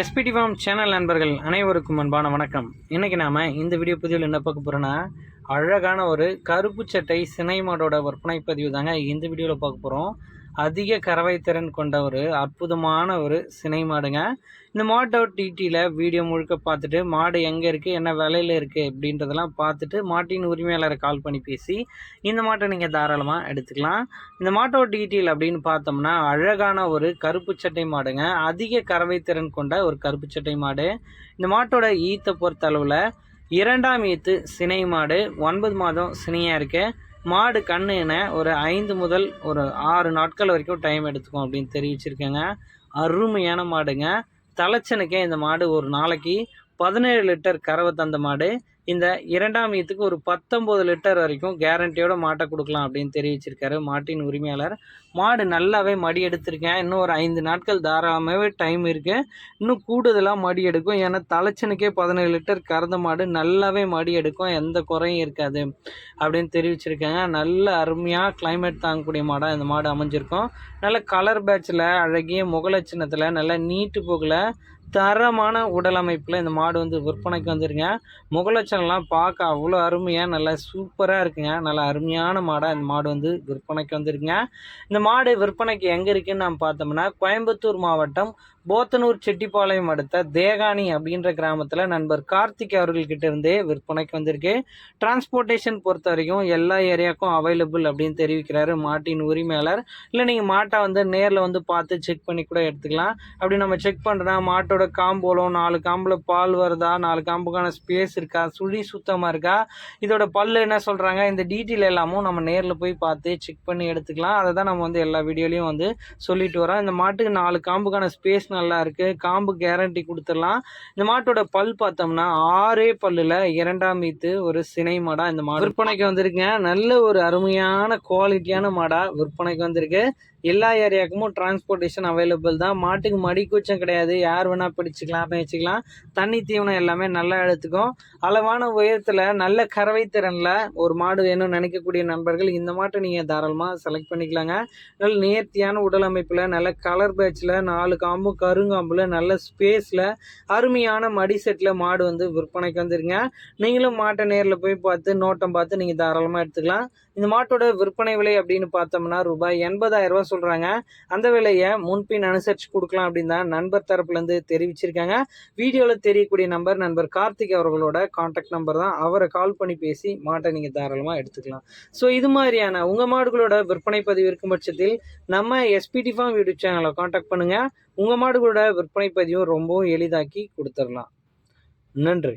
SPD form channel நண்பர்கள் அனைவருக்கும் அன்பான வணக்கம். இன்றைக்கி நாம் இந்த வீடியோ பதிவில் என்ன பார்க்க போகிறோன்னா அழகான ஒரு கருப்பு சட்டை சினை மாடோட விற்பனை பதிவு தாங்க இந்த வீடியோவில் பார்க்க போகிறோம் அதிக கறவை திறன் கொண்ட ஒரு அற்புதமான ஒரு சினை மாடுங்க. இந்த மாட்டோட டிடியில் வீடியோ முழுக்க பார்த்துட்டு மாடு எங்கே இருக்குது என்ன விலையில் இருக்குது அப்படின்றதெல்லாம் பார்த்துட்டு மாட்டின் உரிமையாளரை கால் பண்ணி பேசி இந்த மாட்டை நீங்கள் தாராளமாக எடுத்துக்கலாம். இந்த மாட்டோட டிடியில் அப்படின்னு பார்த்தோம்னா அழகான ஒரு கருப்பு சட்டை மாடுங்க. அதிக கறவை திறன் கொண்ட ஒரு கருப்பு சட்டை மாடு. இந்த மாட்டோட ஈத்தை பொறுத்த அளவில் இரண்டாம் ஈத்து சினை மாடு. ஒன்பது மாதம் சினையாக இருக்குது மாடு கண்ணுன ஒரு ஐந்து முதல் ஒரு ஆறு நாட்கள் வரைக்கும் டைம் எடுத்துக்கும் அப்படின்னு தெரிவிச்சிருக்கேங்க. அருமையான மாடுங்க. தலைச்சனுக்கே இந்த மாடு ஒரு நாளைக்கு பதினேழு லிட்டர் கறவை தந்த மாடு. இந்த இரண்டாம் ஈத்துக்கு ஒரு பத்தொம்போது லிட்டர் வரைக்கும் கேரண்டியோட மாட்டை கொடுக்கலாம் அப்படின்னு தெரிவிச்சிருக்காரு மாட்டின் உரிமையாளர். மாடு நல்லாவே மடி எடுத்திருக்கேன். இன்னும் ஒரு ஐந்து நாட்கள் தாராளமாகவே டைம் இருக்குது இன்னும் கூடுதலாக மடி எடுக்கும். ஏன்னா தலைச்சனுக்கே பதினேழு லிட்டர் கறந்த மாடு நல்லாவே மடி எடுக்கும். எந்த குறையும் இருக்காது அப்படின்னு தெரிவிச்சிருக்காங்க. நல்ல அருமையாக கிளைமேட் தாங்கக்கூடிய மாடாக இந்த மாடு அமைஞ்சிருக்கும். நல்ல கலர் பேட்சில் அழகிய முகலட்சணத்தில் நல்ல நீட்டு போகில் தரமான உடல் அமைப்பில் இந்த மாடு வந்து விற்பனைக்கு வந்துருங்க. முகலட்சணம்லாம் பார்க்க அவ்வளோ அருமையாக நல்லா சூப்பராக இருக்குங்க. நல்லா அருமையான மாடாக இந்த மாடு வந்து விற்பனைக்கு வந்துருங்க இந்த மாடு விற்பனைக்கு எங்கே இருக்குன்னு நம்ம பார்த்தோம்னா கோயம்புத்தூர் மாவட்டம் போத்தனூர் செட்டிப்பாளையம் அடுத்த தேகானி அப்படின்ற கிராமத்தில் நண்பர் கார்த்திக் அவர்கள்கிட்ட இருந்தே விற்பனைக்கு வந்திருக்கு. டிரான்ஸ்போர்ட்டேஷன் பொறுத்த வரைக்கும் எல்லா ஏரியாவுக்கும் அவைலபிள் அப்படின்னு தெரிவிக்கிறாரு மாட்டின் உரிமையாளர். இல்லை நீங்கள் மாட்டை வந்து நேரில் வந்து பார்த்து செக் பண்ணி கூட எடுத்துக்கலாம். அப்படி நம்ம செக் பண்ணுறோன்னா மாட்டோட காம்போலம் நாலு காம்பில் பால் வருதா? நாலு காம்புக்கான ஸ்பேஸ் இருக்கா? சுழி சுத்தமாக இருக்கா? இதோட பல்லு என்ன சொல்கிறாங்க இந்த டீட்டெயில் எல்லாமும் நம்ம நேரில் போய் பார்த்து செக் பண்ணி எடுத்துக்கலாம். அதை தான் நம்ம வந்து எல்லா வீடியோலையும் வந்து சொல்லிட்டு வரோம். இந்த மாட்டுக்கு நாலு காம்புக்கான ஸ்பேஸ் நல்லா இருக்குது காம்பு கேரண்டி கொடுத்துடலாம். இந்த மாட்டோட பல் பார்த்தோம்னா ஆறே பல்லில் இரண்டாம் மீத்து ஒரு சினை மாடாக இந்த மாடு. விற்பனைக்கு வந்திருக்குங்க. நல்ல ஒரு அருமையான குவாலிட்டியான மாடாக விற்பனைக்கு வந்திருக்கு. எல்லா ஏரியாவுக்கும் டிரான்ஸ்போர்ட்டேஷன் அவைலபிள் தான். மாட்டுக்கு மடிக்கூச்சம் கிடையாது. யார் வேணால் பிடிச்சிக்கலாம் பேச்சிக்கலாம் தண்ணி தீவனம் எல்லாமே நல்லா எடுத்துக்கும். அளவான உயரத்தில் நல்ல கறவை திறனில் ஒரு மாடு வேணும்னு நினைக்கக்கூடிய நண்பர்கள் இந்த மாட்டை நீங்கள் தாராளமாக செலக்ட் பண்ணிக்கலாங்க. நல்ல நேர்த்தியான உடல் அமைப்பில் நல்ல கலர் பேட்சில் நாலு காம்பு கருங்காம்பில் நல்ல ஸ்பேஸில் அருமையான மடி செட்டில் மாடு வந்து விற்பனைக்கு வந்துருங்க. நீங்களும் மாட்டை நேரில் போய் பார்த்து நோட்டம் பார்த்து நீங்கள் தாராளமாக எடுத்துக்கலாம். இந்த மாட்டோட விற்பனை விலை அப்படின்னு பார்த்தோம்னா ரூபாய் எண்பதாயிரம் சொல்கிறாங்க அந்த விலையை முன்பின் அனுசரித்து கொடுக்கலாம் அப்படின்னு தான் நண்பர் தரப்புலேருந்து தெரிவிச்சிருக்காங்க. வீடியோவில் தெரியக்கூடிய நம்பர் நண்பர் கார்த்திக் அவர்களோட காண்டாக்ட் நம்பர் தான். அவரை கால் பண்ணி பேசி மாட்டை நீங்கள் தாராளமாக எடுத்துக்கலாம். ஸோ இது மாதிரியான உங்கள் மாடுகளோட விற்பனை பதிவு இருக்கும் பட்சத்தில் நம்ம எஸ்பிடி ஃபார்ம் யூடியூப் சேனலை காண்டாக்ட் பண்ணுங்கள் உங்கள் மாடுகளோட விற்பனை பதிவும் ரொம்பவும் எளிதாக்கி கொடுத்துடலாம் நன்றி.